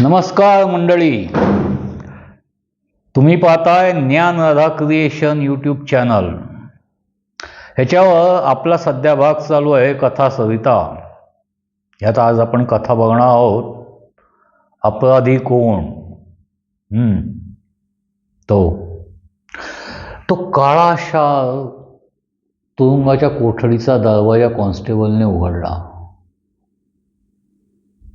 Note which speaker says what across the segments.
Speaker 1: नमस्कार मंडळी. तुम्ही पाहताय ज्ञान राधा क्रिएशन यूट्यूब चॅनल ह्याच्यावर आपला सध्या भाग चालू आहे कथा सविता. यात आज आपण कथा बघणार आहोत. अपराधी कोण? तो. तो काळाशा तुरुंगाच्या कोठडीचा दरवाजा कॉन्स्टेबलने उघडला.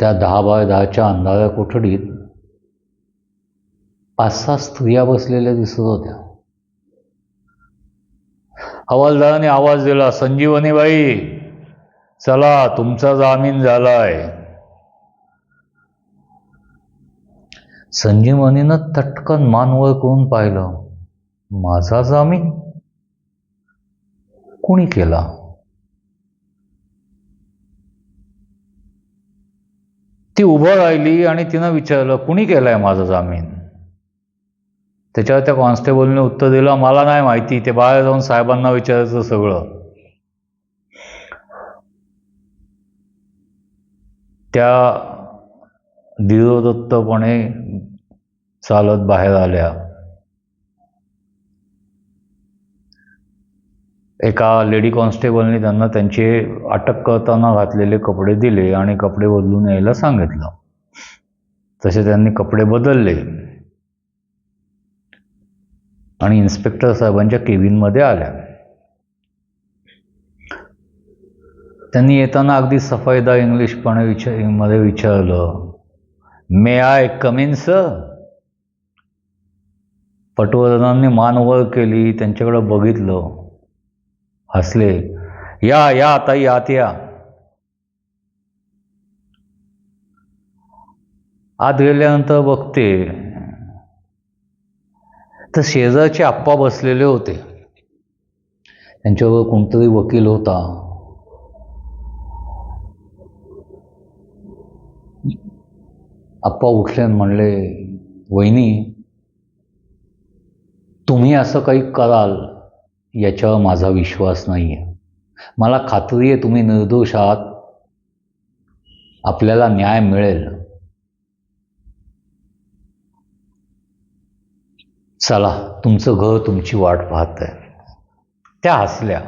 Speaker 1: त्या दहा बाय दहाच्या अंधाऱ्या कोठडीत पाच सहा स्त्रिया बसलेल्या दिसत होत्या. हवालदाराने आवाज दिला संजीवनी बाई चला तुमचा जामीन झालाय. संजीवनीनं तटकन मानवर करून पाहिलं माझा जामीन? कोणी केला? ती उभं राहिली आणि तिनं विचारलं कुणी केलाय माझा जामीन? त्याच्यावर त्या कॉन्स्टेबलने उत्तर दिलं मला नाही माहिती ते बाहेर जाऊन साहेबांना विचारायचं सगळं. त्या धीरोदत्तपणे चालत बाहेर आल्या. एका लेडी कॉन्स्टेबलने त्यांना त्यांचे अटक करताना घातलेले कपडे दिले आणि कपडे बदलून यायला सांगितलं. तसे त्यांनी कपडे बदलले. आणि इन्स्पेक्टर साहेबांच्या केबिनमध्ये आल्या. त्यांनी येताना अगदी सफाईदा इंग्लिशपणे विचारमध्ये विचारलं may I come in sir पटवर्धनांनी मान वर केली त्यांच्याकडे बघितलं. हसले या या ताई आत्या या. आत गेल्यानंतर बघते तर शेजारचे आप्पा बसलेले होते. त्यांच्यावर कोणतरी वकील होता. आप्पा उठले म्हणले वहिनी तुम्ही असं काही कराल याच्यावर माझा विश्वास नाही आहे मला खात्री आहे तुम्ही निर्दोष आहात. आपल्याला न्याय मिळेल. चला तुमचं घर तुमची वाट पाहत आहे. त्या हसल्या.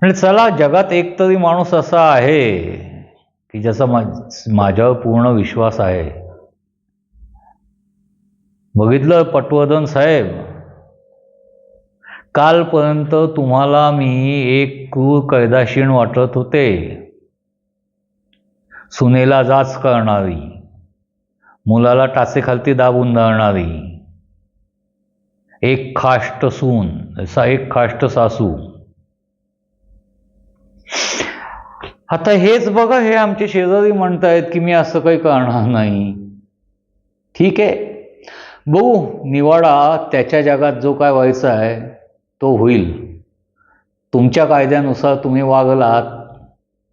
Speaker 1: म्हणजे चला जगात एक तरी माणूस असा आहे की ज्याचा माझ्यावर पूर्ण विश्वास आहे. बघितलं पटवर्धन साहेब? कालपर्यंत तुम्हाला मी एक क्रूर कैदाशीण वाटत होते. सुनेला जाच करणारी. मुलाला टाचेखालती दाबून धरणारी. एक खाष्ट सून सा एक खाष्ट सासू. आता हेच बघा हे आमचे शेजारी म्हणतायत की मी असं काही करणार नाही. ठीक आहे. बघू निवाडा त्याच्या जगात जो काय व्हायचा आहे तो होईल. तुमच्या कायद्यानुसार तुम्ही वागलात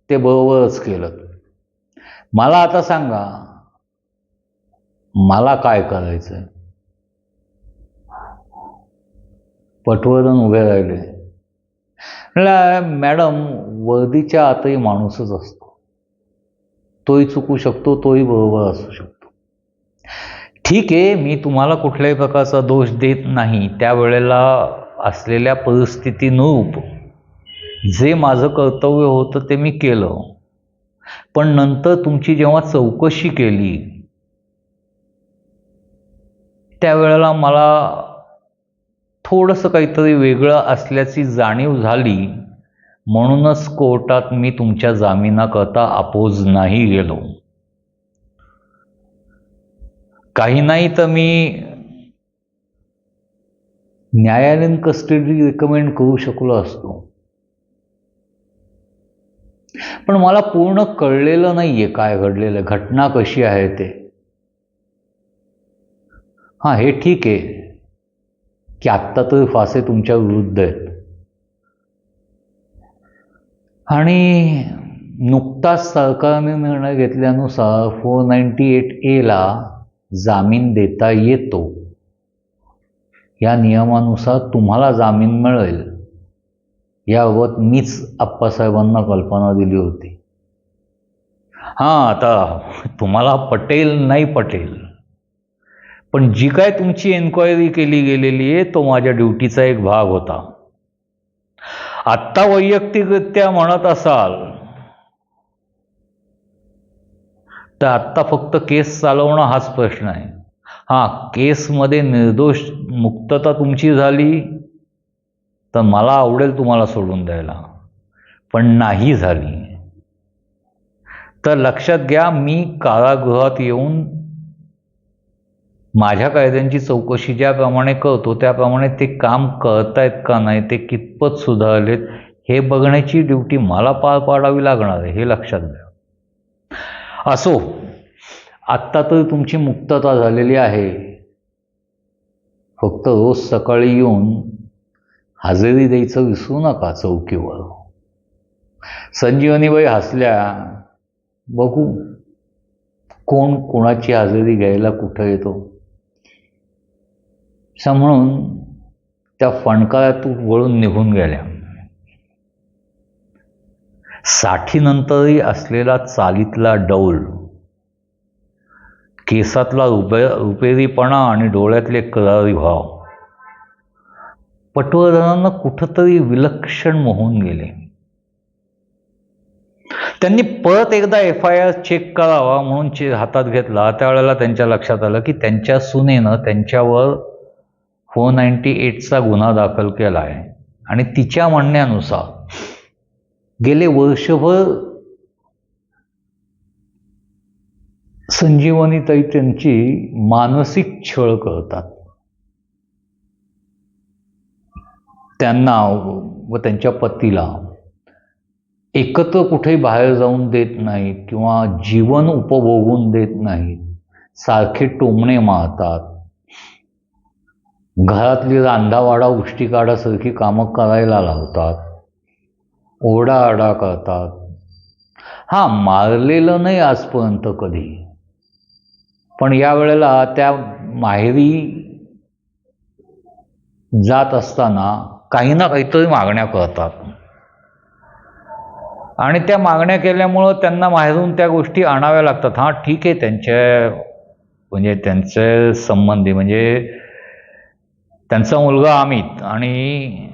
Speaker 1: ते बरोबरच केलं. मला आता सांगा मला काय करायचं आहे पटवर्धन उभे राहिले. म्हणलं मॅडम वर्दीच्या आतही माणूसच असतो. तोही चुकू शकतो तोही बरोबर असू शकतो. ठीक आहे मी तुम्हाला कुठल्याही प्रकारचा दोष देत नाही. त्यावेळेला असलेल्या परिस्थितीनुरूप जे माझं कर्तव्य होतं ते मी केलं. पण नंतर तुमची जेव्हा चौकशी केली त्यावेळेला मला थोडंसं काहीतरी वेगळं असल्याची जाणीव झाली. म्हणूनच कोर्टात मी तुमच्या जामिनाकरता अपोज नाही गेलो. काही नाही तर मी न्यायालयीन कस्टडी रिकमेंड करू शकलो असतो. पण मला पूर्ण कळलेलं नाही आहे काय घडलेलं घटना कशी आहे ते. हां हे ठीक आहे की आत्ता तर फासे तुमच्या विरुद्ध आहेत. आणि नुकताच सरकारने निर्णय घेतल्यानुसार फोर नाईन्टी एट एला जामीन देता येतो. या नियमानुसार तुम्हाला जामीन मिळेल. याबाबत मीच आप्पासाहेबांना कल्पना दिली होती. हां आता तुम्हाला पटेल नाही पटेल. पण जी काय तुमची एन्क्वायरी केली गेलेली आहे तो माझ्या ड्युटीचा एक भाग होता. आत्ता वैयक्तिकरित्या म्हणत असाल तर आत्ता फक्त केस चालवणं हाच प्रश्न आहे. हां केसमध्ये निर्दोष मुक्तता तुमची झाली तर मला आवडेल तुम्हाला सोडून द्यायला. पण नाही झाली. तर लक्षात घ्या मी कारागृहात येऊन माझ्या कायद्यांची चौकशी ज्याप्रमाणे करतो त्याप्रमाणे ते काम करतायत का नाही ते कितपत सुधारलेत हे बघण्याची ड्युटी मला पार पाडावी लागणार आहे हे लक्षात घ्या. असो आत्ता तर तुमची मुक्तता झालेली आहे. फक्त रोज सकाळी येऊन हजेरी द्यायचं विसरू नका चौकीवर संजीवनीबाई हसल्या बघू कोण कोणाची हजेरी घ्यायला कुठं येतो? म्हणून त्या फणकारातून वळून निघून गेल्या. साठीनंतरही असलेला चालीतला डौल केसातला रुपे रुपेरीपणा आणि डोळ्यातले करारी भाव पटवर्धनांना कुठंतरी विलक्षण मोहून गेले. त्यांनी परत एकदा एफ आय आर चेक करावा म्हणून चे हातात घेतला. त्यावेळेला त्यांच्या लक्षात आलं की त्यांच्या सुनेनं त्यांच्यावर फोर नाईन्टी एटचा गुन्हा दाखल केला आहे. आणि तिच्या म्हणण्यानुसार गेले वर्षभर संजीवनीताई त्यांची मानसिक छळ करतात. त्यांना व त्यांच्या पतीला एकत्र कुठेही बाहेर जाऊन देत नाहीत किंवा जीवन उपभोगून देत नाहीत. सारखे टोमणे मारतात. घरातली रांधावाडा उष्टीकाडासारखी कामं करायला लावतात. ओरडाआरडा करतात. हां मारलेलं नाही आजपर्यंत कधी. पण या वेळेला त्या माहेरी जात असताना काही ना काहीतरी मागण्या करतात. आणि त्या मागण्या केल्यामुळं त्यांना माहेरून त्या गोष्टी आणाव्या लागतात. हां ठीक आहे त्यांच्या म्हणजे त्यांचे संबंधी म्हणजे त्यांचा मुलगा अमित आणि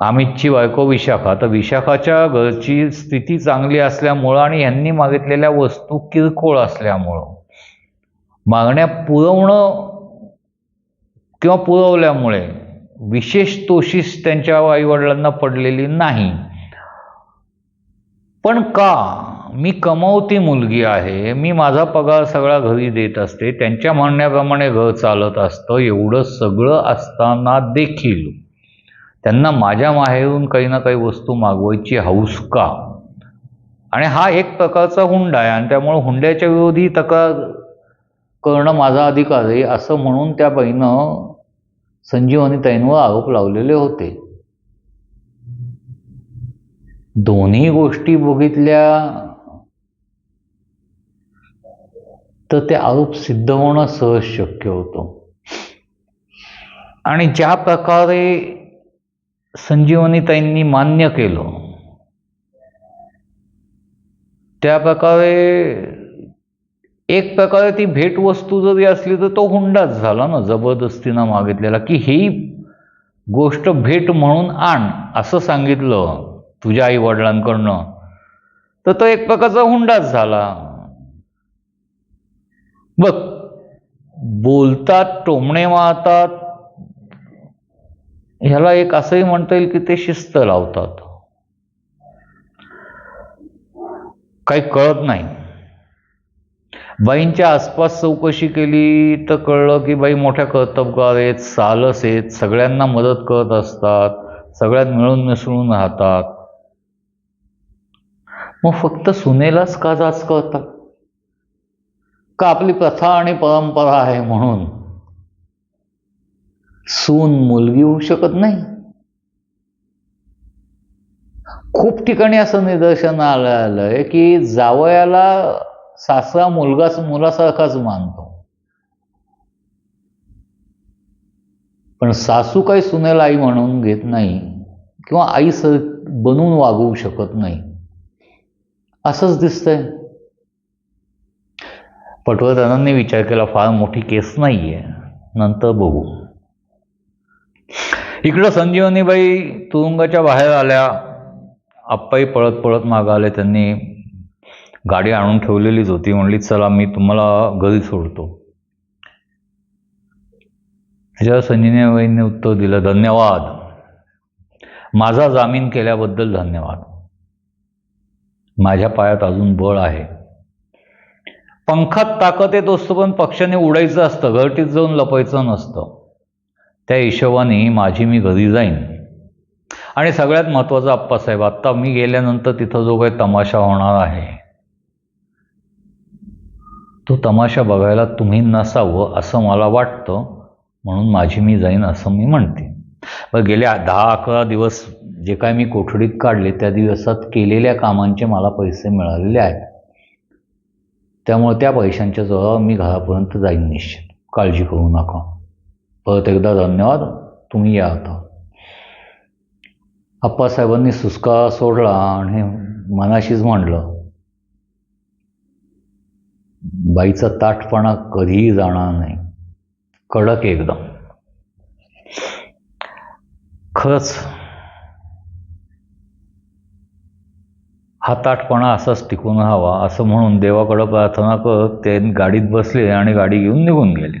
Speaker 1: अमितची बायको विशाखा. तर विशाखाच्या घरची स्थिती चांगली असल्यामुळं आणि यांनी मागितलेल्या वस्तू किरकोळ असल्यामुळं. मागण्या पुरवणं किंवा पुरवल्यामुळे विशेष तोशीस त्यांच्या आईवडिलांना पडलेली नाही. पण का? मी कमवती मुलगी आहे. मी माझा पगार सगळा घरी देत असते. त्यांच्या म्हणण्याप्रमाणे घर चालत असतं. एवढं सगळं असताना देखील त्यांना माझ्या माहेरून काही ना काही वस्तू मागवायची हौस का? आणि हा एक प्रकारचा हुंडा आहे आणि त्यामुळे हुंड्याच्या विरोधी तक्रार करणं माझा अधिकार आहे असं म्हणून त्या बाईनं संजीवनीताईंवर आरोप लावलेले होते. दोन्ही गोष्टी बघितल्या तर ते आरोप सिद्ध होणं सहज शक्य होतं. आणि ज्या प्रकारे संजीवनीताईंनी मान्य केलं. त्या प्रकारे एक प्रकारे ती भेटवस्तू जरी असली तर तो हुंडाच झाला ना जबरदस्तीनं मागितलेला की ही गोष्ट भेट म्हणून आण असं सांगितलं तुझ्या आई वडिलांकडनं तर तो एक प्रकारचा हुंडाच झाला. बघ बोलतात टोमणे मारतात ह्याला एक असंही म्हणता येईल की ते शिस्त लावतात. काही कळत नाही. बाईंच्या आसपास चौकशी केली तर कळलं की बाई मोठ्या कर्तबगार आहेत सालस आहेत सगळ्यांना मदत करत असतात सगळ्यात मिळून मिसळून राहतात. मग फक्त सुनेलाच का जाच करतात? का आपली प्रथा आणि परंपरा आहे म्हणून? सून मुलगी होऊ शकत नाही. खूप ठिकाणी असं निदर्शन आलं आलंय की जावयाला सासरा मुलगाच मुलासारखाच मानतो. पण सासू काही सुनेला आई म्हणून घेत नाही किंवा आई स बनून वागवू शकत नाही. असंच दिसतंय. पटवर्धनांनी विचार केला फार मोठी केस नाही आहे नंतर बघू. इकडं संजीवनीबाई तुरुंगाच्या बाहेर आल्या. आप्पाई पळत पळत मागं आले. त्यांनी गाडी आणून ठेवलेलीच होती. म्हणली चला मी तुम्हाला घरी सोडतो. त्याच्यावर संजीवनीबाईंनी उत्तर दिलं धन्यवाद. माझा जामीन केल्याबद्दल धन्यवाद. माझ्या पायात अजून बळ आहे. पंखात ताकद येत असतो पण पक्षाने उडायचं असतं. घरटीत जाऊन लपायचं नसतं. त्या हिशोबाने माझी मी घरी जाईन. आणि सगळ्यात महत्त्वाचं आप्पासाहेब आत्ता मी गेल्यानंतर तिथं जो काही तमाशा होणार आहे तो तमाशा बघायला तुम्ही नसावं असं मला वाटतं. म्हणून माझी मी जाईन असं मी म्हणते. मग गेल्या दहा अकरा दिवस जे काय मी कोठडीत काढले त्या दिवसात केलेल्या कामांचे मला पैसे मिळालेले आहेत. त्यामुळे त्या पैशांच्या जवळ मी घरापर्यंत जाईन निश्चित. काळजी करू नका. परत एकदा धन्यवाद. तुम्ही या आता. आप्पासाहेबांनी सुस्का सोडला आणि मनाशीच म्हणलं बाईचा ताटपणा कधीही जाणार नाही. कडक एकदम. खरंच हा ताटपणा असाच टिकून हवा असं म्हणून देवाकडं प्रार्थना करत ते गाडीत बसले आणि गाडी घेऊन निघून गेले.